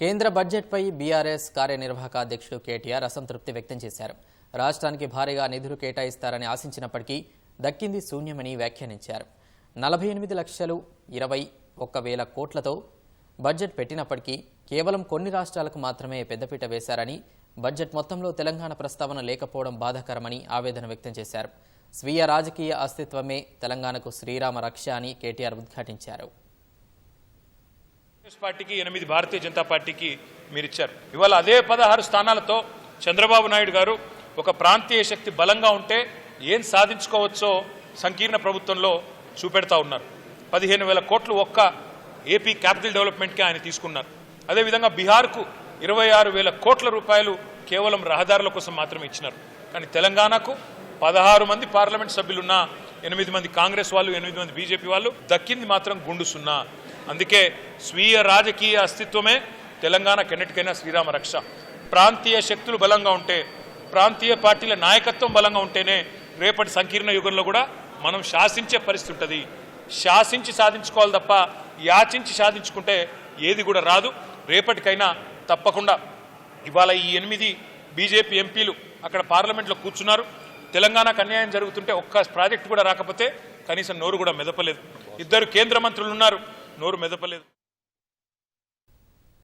కేంద్ర బడ్జెట్పై బీఆర్ఎస్ కార్యనిర్వాహక అధ్యక్షుడు కేటీఆర్ అసంతృప్తి వ్యక్తం చేశారు. రాష్ట్రానికి భారీగా నిధులు కేటాయిస్తారని ఆశించినప్పటికీ దక్కింది శూన్యమని వ్యాఖ్యానించారు. నలభై ఎనిమిది లక్షలు ఇరవై ఒక్క వేల కోట్లతో బడ్జెట్ పెట్టినప్పటికీ కేవలం కొన్ని రాష్ట్రాలకు మాత్రమే పెద్దపీట వేశారని బడ్జెట్ మొత్తంలో తెలంగాణ ప్రస్తావన లేకపోవడం బాధాకరమని ఆవేదన వ్యక్తం చేశారు. స్వీయ రాజకీయ అస్తిత్వమే తెలంగాణకు శ్రీరామ రక్ష అని కేటీఆర్ ఉద్ఘాటించారు. పార్టీకి ఎనిమిది భారతీయ జనతా పార్టీకి మీరు ఇచ్చారు. ఇవాళ అదే పదహారు స్థానాలతో చంద్రబాబు నాయుడు గారు ఒక ప్రాంతీయ శక్తి బలంగా ఉంటే ఏం సాధించుకోవచ్చో సంకీర్ణ ప్రభుత్వంలో చూపెడతా ఉన్నారు. పదిహేను వేల కోట్లు ఒక్క ఏపీ క్యాపిటల్ డెవలప్మెంట్కి ఆయన తీసుకున్నారు. అదేవిధంగా బీహార్కు ఇరవై ఆరు వేల కోట్ల రూపాయలు కేవలం రహదారుల కోసం మాత్రమే ఇచ్చినారు. కానీ తెలంగాణకు పదహారు మంది పార్లమెంట్ సభ్యులున్న ఎనిమిది మంది కాంగ్రెస్ వాళ్ళు ఎనిమిది మంది బీజేపీ వాళ్ళు దక్కింది మాత్రం గుండు సున్నా. అందుకే స్వీయ రాజకీయ అస్తిత్వమే తెలంగాణ కెన్నిటికైనా శ్రీరామ రక్ష. ప్రాంతీయ శక్తులు బలంగా ఉంటే ప్రాంతీయ పార్టీల నాయకత్వం బలంగా ఉంటేనే రేపటి సంకీర్ణ యుగంలో కూడా మనం శాసించే పరిస్థితి ఉంటుంది. శాసించి సాధించుకోవాలి తప్ప యాచించి సాధించుకుంటే ఏది కూడా రాదు. రేపటికైనా తప్పకుండా ఇవాళ ఈ ఎనిమిది బీజేపీ ఎంపీలు అక్కడ పార్లమెంట్లో కూర్చున్నారు. తెలంగాణకు అన్యాయం జరుగుతుంటే ఒక్క ప్రాజెక్టు కూడా రాకపోతే కనీసం నోరు కూడా మెదపలేదు. ఇద్దరు కేంద్ర మంత్రులు ఉన్నారు నోరు మెదపలేదు